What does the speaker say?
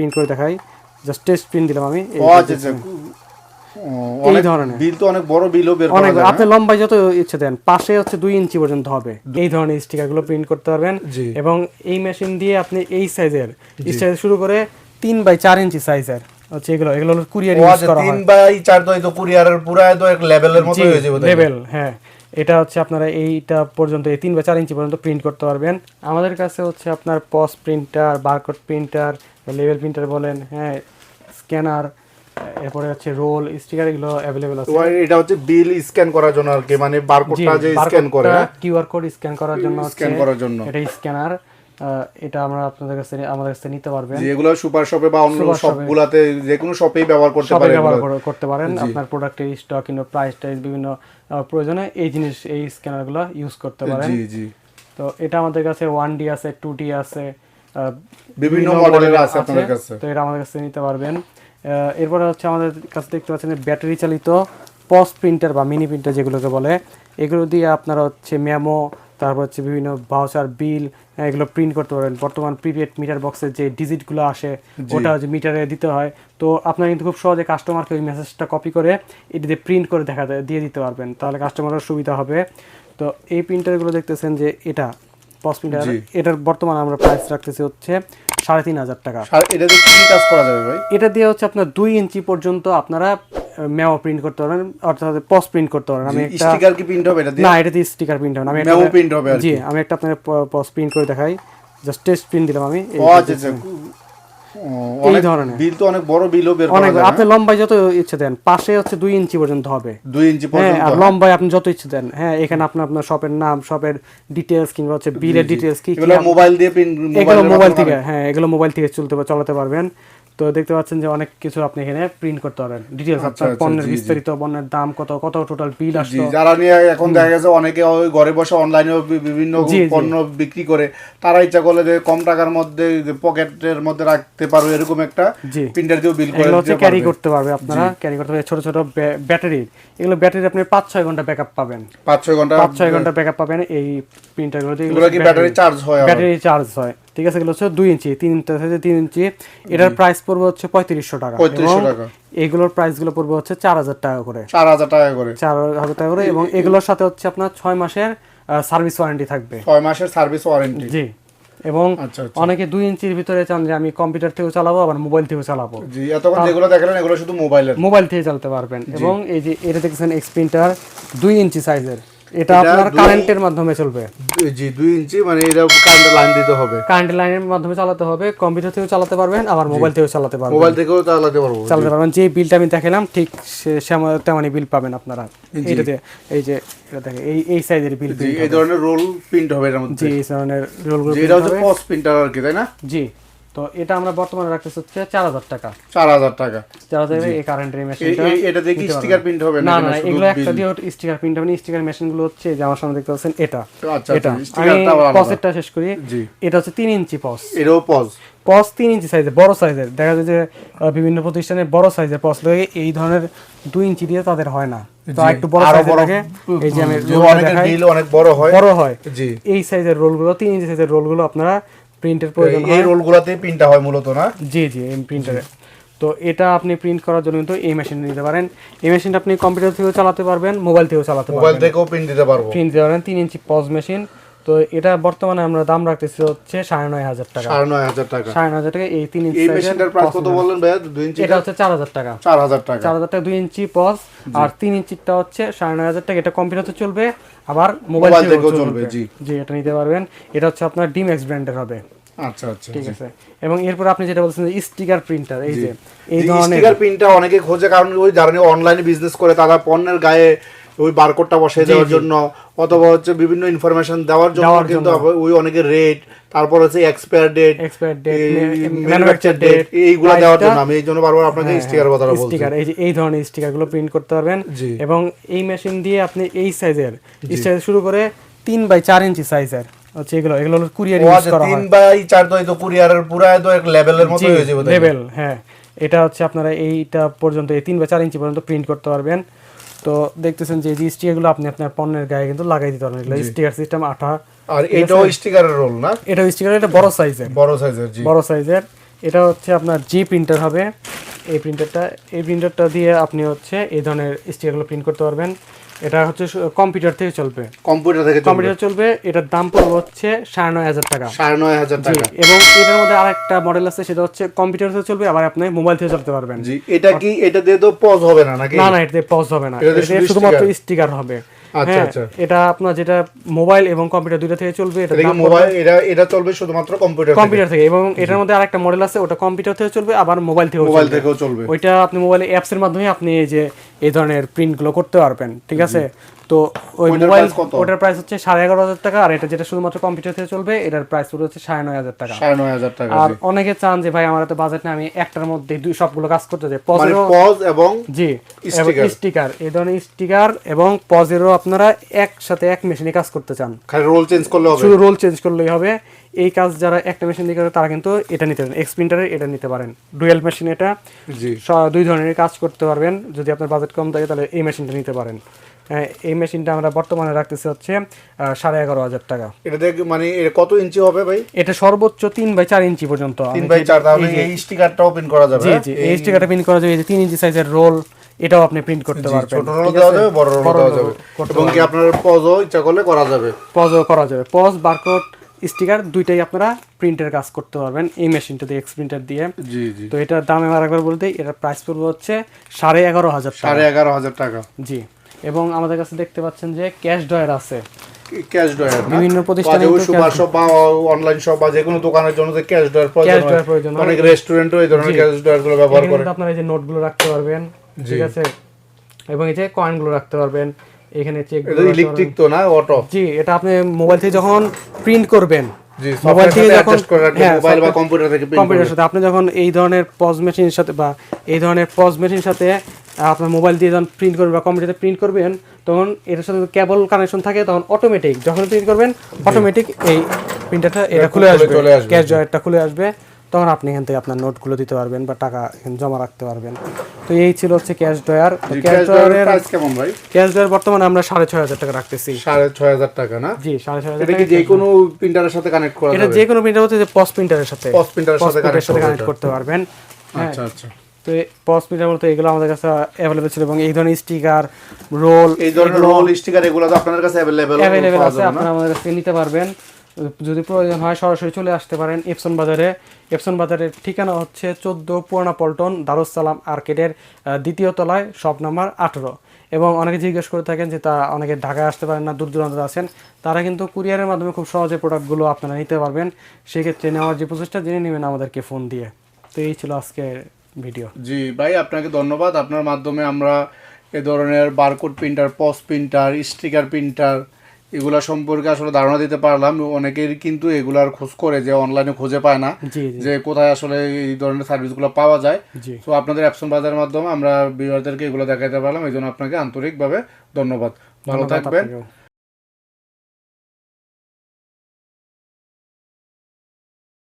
Print করে দেখাই। Just test print দিলাম আমি। এই ও ও, এই অনেক ধরনের। বিল তো অনেক বড় বিলও বের অনেক আপনি লম্বায় যত ইচ্ছে দেন পাশে হচ্ছে দুই ইঞ্চি পর্যন্ত হবে। এই ধরনের স্টিকার প্রিন্ট করতে পারবেন। এবং এই মেশিন দিয়ে আপনি এই সাইজের স্টাইল শুরু করে তিন বাই চার ইঞ্চি সাইজের হচ্ছে এগুলো এগুলো কুরিয়ার ইউজ করা তিন বাই চার তো কুরিয়ারের পুরো তো এক লেভেলের মতো হয়ে যাবে লেভেল হ্যাঁ। এটা হচ্ছে আপনারা এইটা পর্যন্ত এই তিন বা চার ইঞ্চি পর্যন্ত প্রিন্ট করতে পারবেন। আমাদের কাছে হচ্ছে আপনার পস প্রিন্টার বারকোড প্রিন্টার লেভেল প্রিন্টার বলেন হ্যাঁ স্ক্যানার এরপরে হচ্ছে রোল স্টিকার এগুলো অ্যাভেলেবেল আছে। এটা হচ্ছে বিল স্ক্যান করার জন্য আর কি মানে বারকোডটা যে স্ক্যান করে? কিউআর কোড স্ক্যান করার জন্য স্ক্যান করার জন্য। এটা স্ক্যানার এটা আমরা আপনাদের কাছে আমাদের কাছে নিতে পারবেন। যে এগুলো সুপার শপে বা অন্য শপগুলাতে যে কোনো শপেই ব্যবহার করতে সবাই পারে ব্যবহার করতে পারেন। আপনার প্রোডাক্টের স্টক কিংবা প্রাইস টাইস বিভিন্ন প্রয়োজনে এই জিনিস এই স্ক্যানারগুলো ইউজ করতে পারেন। জি জি। তো এটা আমাদের কাছে আছে আছে বিভিন্ন মডেলের আছে আপনাদের কাছে। তো এটা আমাদের কাছে নিতে পারবেন। এরপরে হচ্ছে আমাদের কাছে দেখতে পাচ্ছেন ব্যাটারি চালিত পস প্রিন্টার বা মিনি প্রিন্টার যেগুলোকে বলে এগুলো দিয়ে আপনারা হচ্ছে মেমো তারপর হচ্ছে বিভিন্ন ভাউচার বিল এগুলো প্রিন্ট করতে পারবেন। বর্তমান প্রিপেড মিটার বক্সের যে ডিজিটগুলো আসে ওটা হচ্ছে মিটারে দিতে হয়। তো আপনারা কিন্তু খুব সহজে কাস্টমারকে ওই মেসেজটা কপি করে এটিতে প্রিন্ট করে দেখা দিয়ে দিতে পারবেন। তাহলে কাস্টমারের সুবিধা হবে। তো এই প্রিন্টারগুলো দেখতেছেন যে এটা পস প্রিন্টার এটার বর্তমানে আমরা প্রাইস রাখতেছি হচ্ছে সাড়ে তিন হাজার টাকা। কি কি কাজ করা যাবে ভাই? এটা দিয়ে হচ্ছে আপনার দুই ইঞ্চি পর্যন্ত আপনারা মেমো প্রিন্ট করতে পারবেন অর্থাৎ পস প্রিন্ট করতে পারবেন। আমি একটা স্টিকার কি প্রিন্ট হবে এটা না এটা দিয়ে স্টিকার প্রিন্ট হবে না। আমি মেমো প্রিন্ট হবে জি আমি একটা আপনার পস প্রিন্ট করে দেখাই। জাস্ট টেস্ট প্রিন্ট দিলাম আমি। এই আচ্ছা আচ্ছা ধরনের। বিল তো অনেক বড় বিলও বের অনেক আপনি লম্বায় যত ইচ্ছে দেন পাশে হচ্ছে দুই ইঞ্চি পর্যন্ত হবে। দুই ইঞ্চি হ্যাঁ পর্যন্ত আর লম্বায় আপনি যত ইচ্ছে দেন। হ্যাঁ এখানে আপনার আপনার শপের নাম শপের ডিটেলস কিংবা হচ্ছে বিলের ডিটেলস কি কি এগুলো মোবাইল দিয়ে প্রিন্ট এগুলো মোবাইল থেকে হ্যাঁ এগুলো মোবাইল থেকে চলতে চালাতে পারবেন। তো দেখতে পাচ্ছেন যে অনেক কিছু আপনি এখানে প্রিন্ট করতে পারবেন। ডিটেলস আপনার আচ্ছা, পণ্যের। বিস্তারিত পণ্যের দাম কত কত টোটাল বিল আসলো। যারা নিয়ে এখন দেখা গেছে অনেকে ওই ঘরে বসে অনলাইনে বিভিন্ন। পণ্য বিক্রি করে তারা ইচ্ছা করলে যে কম টাকার মধ্যে পকেটের মধ্যে রাখতে পারবে এরকম একটা প্রিন্টার দিয়েও বিল করে হচ্ছে ক্যারি করতে পারবে আপনারা ক্যারি করতে পারবে। ছোট ছোট ব্যাটারি এগুলো ব্যাটারি আপনি পাঁচ ছয় ঘণ্টা ব্যাকআপ পাবেন। পাঁচ ছয় ঘণ্টা পাঁচ ছয় ঘণ্টা ব্যাকআপ পাবেন এই প্রিন্টারগুলোতে এগুলো কি ব্যাটারি চার্জ হয় ব্যাটারি চার্জ হয়। ঠিক আছে এগুলো হচ্ছে দুই ইঞ্চি তিন ইঞ্চি থেকে তিন ইঞ্চি। এটার প্রাইস পড়বে হচ্ছে পঁয়ত্রিশশো টাকা। 3500 টাকা। এগুলোর প্রাইসগুলো পড়বে হচ্ছে চার হাজার টাকা করে। চার হাজার টাকা করে। চার হাজার টাকা করে এবং এগুলোর সাথে হচ্ছে আপনার ছয় মাসের সার্ভিস ওয়ারেন্টি থাকবে। ছয় মাসের সার্ভিস ওয়ারেন্টি জি। এবং আচ্ছা আচ্ছা। অনেকে দুই ইঞ্চির ভিতরে চান যে আমি কম্পিউটার থেকেও চালাবো আবার মোবাইল থেকেও চালাবো। জি এতক্ষণ যেগুলো দেখালেন এগুলো শুধু মোবাইলের মোবাইল থেকে চালাতে পারবেন। এবং এই যে এটা দেখছেন এক্স প্রিন্টার দুই ইঞ্চি সাইজের এটা আপনার কারেন্টের মাধ্যমে চলবে। জি দুই ইঞ্চি মানে এটা কারেন্টের লাইন দিতে হবে। কারেন্ট লাইনের মাধ্যমে চালাতে হবে কম্পিউটার থেকেও চালাতে পারবেন আবার মোবাইল থেকেও চালাতে পারবেন। মোবাইল থেকেও চালাতে পারব চালাতে পারবেন। যে বিলটা আমি দেখালাম ঠিক তেমনই বিল পাবেন আপনারা। এইটাতে এই যে এটা দেখে এই এই সাইজের বিল জি এই ধরনের রোল প্রিন্ট হবে এর মধ্যে। জি এই ধরনের যে এটা হচ্ছে পস প্রিন্টার আর কি তাই না? জি। তো এটা আমরা বর্তমানে রাখতেছি হচ্ছে চার হাজার টাকা। চার হাজার টাকা। চার হাজার এই কারেন্টের এ- মেশিনটা এটা কি স্টিকার প্রিন্ট হবে না না না এগুলো একটা? দিয়ে স্টিকার প্রিন্ট হবে স্টিকার মেশিনগুলো হচ্ছে যে আমার সামনে দেখতে পাচ্ছেন এটা। আচ্ছা এটা। আচ্ছা আবার আলাদা। শেষ করি। এটা হচ্ছে তিন ইঞ্চি পস এটাও পজ পস তিন ইঞ্চি সাইজের বড় সাইজের দেখা যায় যে বিভিন্ন প্রতিষ্ঠানের বড় সাইজের পস লাগে। এই ধরনের দুই ইঞ্চি দিয়ে তাদের হয় না। তো একটু বড় সাইজের লাগে। এই যে আমি অনেক বড় হয়। বড় হয়। জি। এই সাইজের রোলগুলো তিন ইঞ্চি সাইজের রোলগুলো আপনারা প্রিন্টের প্রয়োজন এই রোলগুলোতে প্রিন্টটা হয় মূলত না? জি জি প্রিন্টারে তো এটা আপনি প্রিন্ট করার জন্য কিন্তু এই মেশিন নিতে পারেন। এই মেশিনটা আপনি কম্পিউটার থেকেও চালাতে পারবেন মোবাইল থেকেও চালাতে পারবেন। মোবাইল থেকেও প্রিন্ট দিতে পারব। প্রিন্ট দিতে পারেন তিন ইঞ্চি পজ মেশিন তো এটা বর্তমানে আমরা দাম রাখতেছি হচ্ছে সাড়ে নয় হাজার টাকা। সাড়ে নয় হাজার টাকা। সাড়ে হাজার টাকা এই তিন ইঞ্চি মেশিনটার প্রাইস কত বললেন দুই ইঞ্চি এটা হচ্ছে চার হাজার টাকা। চার হাজার টাকা। চার হাজার টাকা দুই ইঞ্চি পজ। আর তিন ইঞ্চিটা হচ্ছে সাড়ে নয় হাজার টাকা। এটা কম্পিউটারতে চলবে আবার মোবাইল থেকেও চলবে। জি। জি এটা নিতে পারবেন। এটা হচ্ছে আপনার ডিমেক্স ব্র্যান্ডের হবে। আচ্ছা আচ্ছা ঠিক আছে? এবং এরপর আপনি যেটা বলছেন স্টিকার প্রিন্টার এই যে এই ধরনের। স্টিকার প্রিন্টার অনেকে খোঁজে কারণ ওই যারা অনলাইনে বিজনেস করে তারা পণ্যের গায়ে ওই বারকোডটা বসিয়ে দেওয়ার জন্য অথবা হচ্ছে বিভিন্ন ইনফরমেশন দেওয়ার জন্য কিন্তু ওই অনেকের রেট তারপর হচ্ছে এক্সপায়ার ডেট ম্যানুফ্যাকচার ডেট এইগুলো দেওয়ার জন্য আমি এই জন্য বারবার আপনাকে স্টিকার কথা বলছি। স্টিকার এই যে এই ধরনের স্টিকারগুলো প্রিন্ট করতে পারবেন এবং এই মেশিন দিয়ে আপনি এই সাইজের সাইজ শুরু করে তিন বাই চার ইঞ্চি সাইজের হচ্ছে এগুলো এগুলো কুরিয়ার ইউজ আচ্ছা করা তিন হয়। বাই চার তো এই তো কুরিয়ারের পুরো তো এক লেভেলের মতো হয়ে যাবে লেভেল হ্যাঁ। এটা হচ্ছে আপনারা এইটা পর্যন্ত এই তিন বা চার ইঞ্চি পর্যন্ত প্রিন্ট করতে পারবেন। তো দেখতেছেন যে স্টিকারগুলো আপনি আপনার পণ্যের গায়ে কিন্তু লাগাই দিতে পারবেন। স্টিকার সিস্টেম আঠা। আর এটাও স্টিকারের রোল না? এটা স্টিকার এটা বড় সাইজের। বড় সাইজের জি। বড় সাইজের। এটা হচ্ছে আপনার জি প্রিন্টার হবে। এই প্রিন্টারটা এই প্রিন্টারটা দিয়ে আপনি হচ্ছে এই ধরনের স্টিকারগুলো প্রিন্ট করতে পারবেন। এটা হচ্ছে কম্পিউটার থেকে চলবে। কম্পিউটার থেকে কম্পিউটার চলবে এটার দাম পড়বে হচ্ছে সাড়ে নয় হাজার টাকা। সাড়ে নয় হাজার টাকা। এবং এটার মধ্যে আরেকটা মডেল আছে সেটা হচ্ছে কম্পিউটার থেকে চলবে আবার আপনি মোবাইল থেকে চলতে পারবেন। জি এটা কি এটা দিয়ে তো পজ হবে না নাকি? না না এটা পজ হবে না। এটাতে শুধুমাত্র স্টিকার হবে। আচ্ছা, হ্যাঁ আচ্ছা। এটা আপনার যেটা মোবাইল এবং কম্পিউটার দুইটা থেকে চলবে এটা মোবাইল? এটা এটা চলবে শুধুমাত্র কম্পিউটার থেকে। কম্পিউটার থেকে এবং এটার মধ্যে আরেকটা মডেল আছে ওটা কম্পিউটার থেকে চলবে আবার মোবাইল থেকেও মোবাইল থেকেও চলবে। ওইটা আপনি মোবাইলে অ্যাপসের মাধ্যমে আপনি এই যে এই ধরনের প্রিন্টগুলো করতে পারবেন ঠিক আছে? তো ওই মোবাইল ওটার প্রাইস হচ্ছে সাড়ে এগারো হাজার টাকা আর এটা যেটা শুধুমাত্র কম্পিউটার থেকে চলবে এটার প্রাইস পুরো হচ্ছে সাড়ে নয় হাজার টাকা। সাড়ে নয় হাজার টাকা আর অনেকে চান যে ভাই আমার তো বাজেট না আমি একটার মধ্যে দুই সবগুলো কাজ করতে চাই। মানে পজেরও পজ এবং জি স্টিকার এই ধরনের স্টিকার এবং পজেরও আপনারা একসাথে এক মেশিনে কাজ করতে চান। খালি রোল চেঞ্জ করলে হবে। শুধু রোল চেঞ্জ করলেই হবে। এই কাজ যারা একটা মেশিন দিয়ে করে তারা কিন্তু এটা নিতে পারেন। এক্স প্রিন্টারের এটা নিতে পারেন। ডুয়েল মেশিন এটা। জি। দুই ধরনের কাজ করতে পারবেন। যদি আপনার বাজেট কম থাকে তাহলে এই মেশিনটা নিতে পারেন। এই মেশিনটা আমরা বর্তমানে রাখতেছি হচ্ছে সাড়ে এগারো হাজার টাকা। এটা দেখে মানে কত ইঞ্চি হবে ভাই? এটা সর্বোচ্চ তিন বাই চার ইঞ্চি পর্যন্ত। তিন বাই চার তাহলে এই যে- এই স্টিকারটা ওপেন করা যাবে জি হ্যাঁ? জি এই স্টিকারটা প্রিন্ট করা যাবে এই যে তিন ইঞ্চি সাইজের রোল এটাও আপনি প্রিন্ট করতে পারবেন। ছোট রোল দেওয়া যাবে বড় রোল দেওয়া যাবে। এবং কি আপনার পজও ইচ্ছা করলে করা যাবে। পজও করা যাবে। পজ বারকোড স্টিকার দুইটাই আপনারা প্রিন্টের কাজ করতে পারবেন এই মেশিনটা দিয়ে এক্স প্রিন্টার দিয়ে। জি জি। তো এটার দাম এবার একবার বলতে এটার প্রাইস পড়বে হচ্ছে সাড়ে এগারো হাজার সাড়ে এগারো হাজার টাকা। জি। এবং আমাদের কাছে দেখতে পাচ্ছেন যে ক্যাশ ড্রয়ার আছে। ক্যাশ বিভিন্ন প্রতিষ্ঠানে সুপার শপ বা অনলাইন শপ বা যে কোনো দোকানের জন্য যে ক্যাশ প্রয়োজন অনেক রেস্টুরেন্টও এই ধরনের ক্যাশগুলো ব্যবহার করে। আপনারা এই যে নোটগুলো রাখতে পারবেন ঠিক আছে? এবং এই যে কয়েনগুলো রাখতে পারবেন এখানে চেক ইলেকট্রিক তো না অটো জি এটা আপনি মোবাইল থেকে যখন প্রিন্ট করবেন মোবাইল থেকে যখন হ্যাঁ, মোবাইল বা কম্পিউটার থেকে সাথে। আপনি যখন এই ধরনের পজ মেশিনের সাথে বা এই ধরনের পজ মেশিনের সাথে আপনার মোবাইল দিয়ে যখন প্রিন্ট করবেন বা কম্পিউটারে প্রিন্ট করবেন তখন এটার সাথে কেবল কানেকশন থাকে তখন অটোমেটিক যখন প্রিন্ট করবেন অটোমেটিক এই প্রিন্টারটা এটা খুলে আসবে ক্যাশ ড্রয়ারটা খুলে আসবে তখন আপনি এখান থেকে আপনার নোটগুলো দিতে পারবেন বা টাকা জমা রাখতে পারবেন। তো এই ছিল হচ্ছে ক্যাশ ড্রয়ার ক্যাশ প্রাইস কেমন ভাই? ক্যাশ ড্রয়ার বর্তমানে আমরা সাড়ে ছয় হাজার টাকা রাখতেছি। সাড়ে ছয় হাজার টাকা না? জি সাড়ে ছয় হাজার এটা কি যে কোনো প্রিন্টারের সাথে কানেক্ট করা এটা যে কোনো প্রিন্টার হচ্ছে যে পস প্রিন্টারের সাথে। পস প্রিন্টারের সাথে কানেক্ট কানেক্ট করতে পারবেন। হ্যাঁ। আচ্ছা আচ্ছা। তো পস প্রিন্টার বলতে এগুলো আমাদের কাছে অ্যাভেলেবল ছিল এবং এই ধরনের স্টিকার রোল এই ধরনের রোল স্টিকার এগুলো তো আপনাদের কাছে অ্যাভেলেবেল অ্যাভেলেবেল আছে আপনারা আমাদের কাছে নিতে পারবেন। যদি প্রয়োজন হয় সরাসরি চলে আসতে পারেন এপসন বাজারে। এপসন বাজারের ঠিকানা হচ্ছে চোদ্দ পুরানা পল্টন দারুসালাম আর্কেটের দ্বিতীয় তলায় শপ নাম্বার আঠেরো। এবং অনেকে জিজ্ঞেস করে থাকেন যে তা অনেকে ঢাকায় আসতে পারেন না দূর দূরান্ত আছেন। তারা কিন্তু কুরিয়ারের মাধ্যমে খুব সহজে প্রোডাক্টগুলো আপনারা নিতে পারবেন। সেক্ষেত্রে নেওয়ার যে প্রচেষ্টা জেনে নেবেন আমাদেরকে ফোন দিয়ে। তো এই ছিল আজকের ভিডিও। জি ভাই আপনাকে ধন্যবাদ। আপনার মাধ্যমে আমরা এ ধরনের barcode printer POS printer sticker printer এগুলা সম্পর্কে আসলে ধারণা দিতে পারলাম। অনেকের কিন্তু এগুলার খোঁজ করে যে অনলাইনে খুঁজে পায় না যে কোথায় আসলে এই ধরনের সার্ভিসগুলো পাওয়া যায়। তো আপনাদের অ্যাপসন বাজারের মাধ্যমে আমরা বিহারদেরকে এগুলো দেখাতে পারলাম। এই জন্য আপনাকে আন্তরিকভাবে ধন্যবাদ। ভালো থাকবেন।